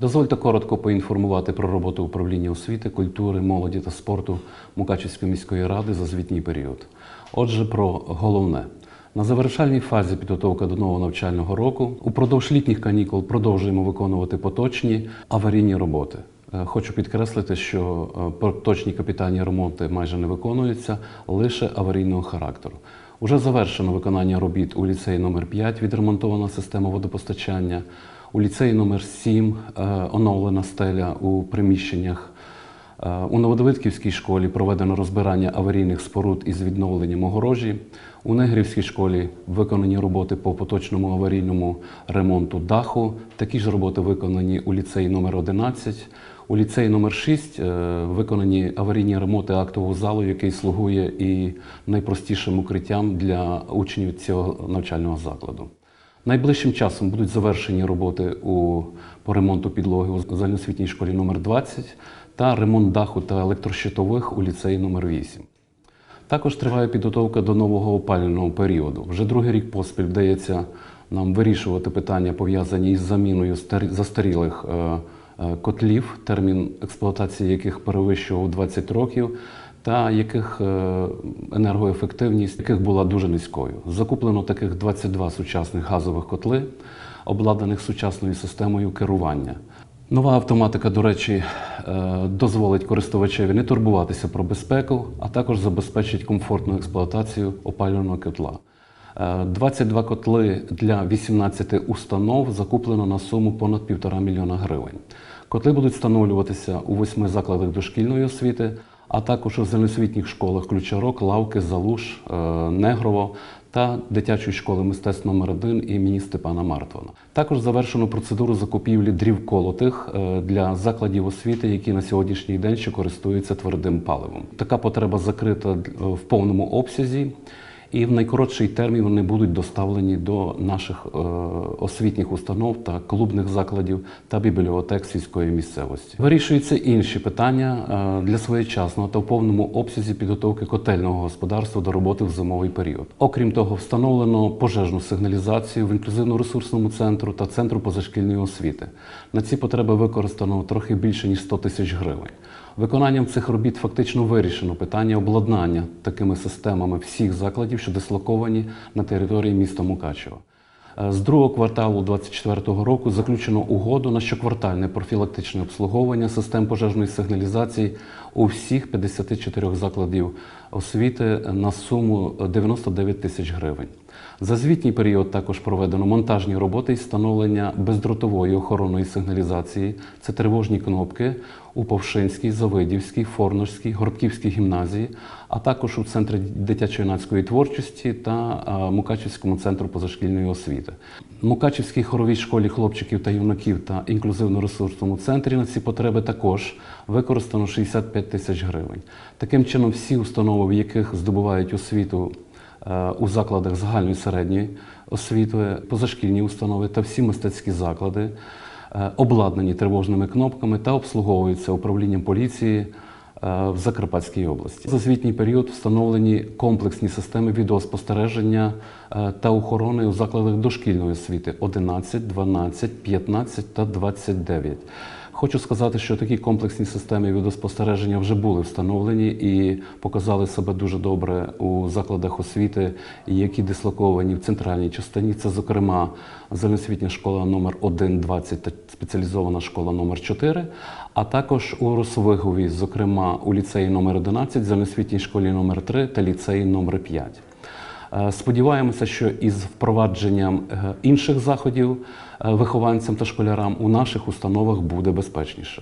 Дозвольте коротко поінформувати про роботу управління освіти, культури, молоді та спорту Мукачівської міської ради за звітній період. Отже, про головне. На завершальній фазі підготовки до нового навчального року упродовж літніх канікул продовжуємо виконувати поточні аварійні роботи. Е, Хочу підкреслити, що е, поточні капітальні ремонти майже не виконуються, лише аварійного характеру. Уже завершено виконання робіт у ліцеї номер 5 відремонтована система водопостачання, у ліцеї номер 7 е, оновлена стеля у приміщеннях. Е, У Новодовидківській школі проведено розбирання аварійних споруд із відновленням огорожі. У Негрівській школі виконані роботи по поточному аварійному ремонту даху. Такі ж роботи виконані у ліцеї номер 11. У ліцеї номер 6 е, виконані аварійні ремонти актового залу, який слугує і найпростішим укриттям для учнів цього навчального закладу. Найближчим часом будуть завершені роботи у, по ремонту підлоги у загальноосвітній школі номер 20 та ремонт даху та електрощитових у ліцеї номер 8. Також триває підготовка до нового опалювального періоду. Вже другий рік поспіль вдається нам вирішувати питання, пов'язані із заміною застарілих е, е, котлів, термін експлуатації яких перевищував 20 років, та яких е, енергоефективність яких була дуже низькою. Закуплено таких 22 сучасних газових котли, обладнаних сучасною системою керування. Нова автоматика, до речі, е, дозволить користувачеві не турбуватися про безпеку, а також забезпечить комфортну експлуатацію опалювального котла. Е, 22 котли для 18 установ закуплено на суму понад 1,5 мільйона гривень. Котли будуть встановлюватися у восьми закладах дошкільної освіти, а також у загальноосвітніх школах Ключарок, Лавки, Залуш, е, Негрово та дитячої школи мистецтв номер 1 імені Степана Мартвана. Також завершено процедуру закупівлі дрів колотих е, для закладів освіти, які на сьогоднішній день ще користуються твердим паливом. Така потреба закрита е, в повному обсязі. І в найкоротший термін вони будуть доставлені до наших е, освітніх установ та клубних закладів та бібліотек сільської місцевості. Вирішуються інші питання е, для своєчасного та в повному обсязі підготовки котельного господарства до роботи в зимовий період. Окрім того, встановлено пожежну сигналізацію в інклюзивно-ресурсному центру та центру позашкільної освіти. На ці потреби використано трохи більше ніж 100 тисяч гривень. Виконанням цих робіт фактично вирішено питання обладнання такими системами всіх закладів, що дислоковані на території міста Мукачева. Е, З другого кварталу 2024 року заключено угоду на щоквартальне профілактичне обслуговування систем пожежної сигналізації у всіх 54 закладів освіти на суму 99 тисяч гривень. За звітній період також проведено монтажні роботи із встановлення бездротової охоронної сигналізації. Це тривожні кнопки у Повшинській, Завидівській, Форнорській, Горбківській гімназії, а також у Центрі дитячо-юнацької творчості та Мукачівському центру позашкільної освіти. Мукачівській хоровій школі хлопчиків та юнаків та інклюзивно-ресурсному центрі на ці потреби також використано 65 тисяч гривень. Таким чином, всі установи, в яких здобувають освіту у закладах загальної середньої освіти, позашкільні установи та всі мистецькі заклади е, обладнані тривожними кнопками та обслуговуються управлінням поліції. е, В Закарпатській області за звітній період встановлені комплексні системи відеоспостереження е, та охорони у закладах дошкільної освіти 11, 12, 15 та 29. Хочу сказати, що такі комплексні системи відеоспостереження вже були встановлені і показали себе дуже добре у закладах освіти, які дислоковані в центральній частині. Це, зокрема, загальноосвітня школа номер 1, 20 та спеціалізована школа номер 4, а також у Росовигові, зокрема у ліцеї номер 11, загальноосвітній школі номер 3 та ліцеї номер 5. Е, Сподіваємося, що із впровадженням е, інших заходів е, вихованцям та школярам у наших установах буде безпечніше.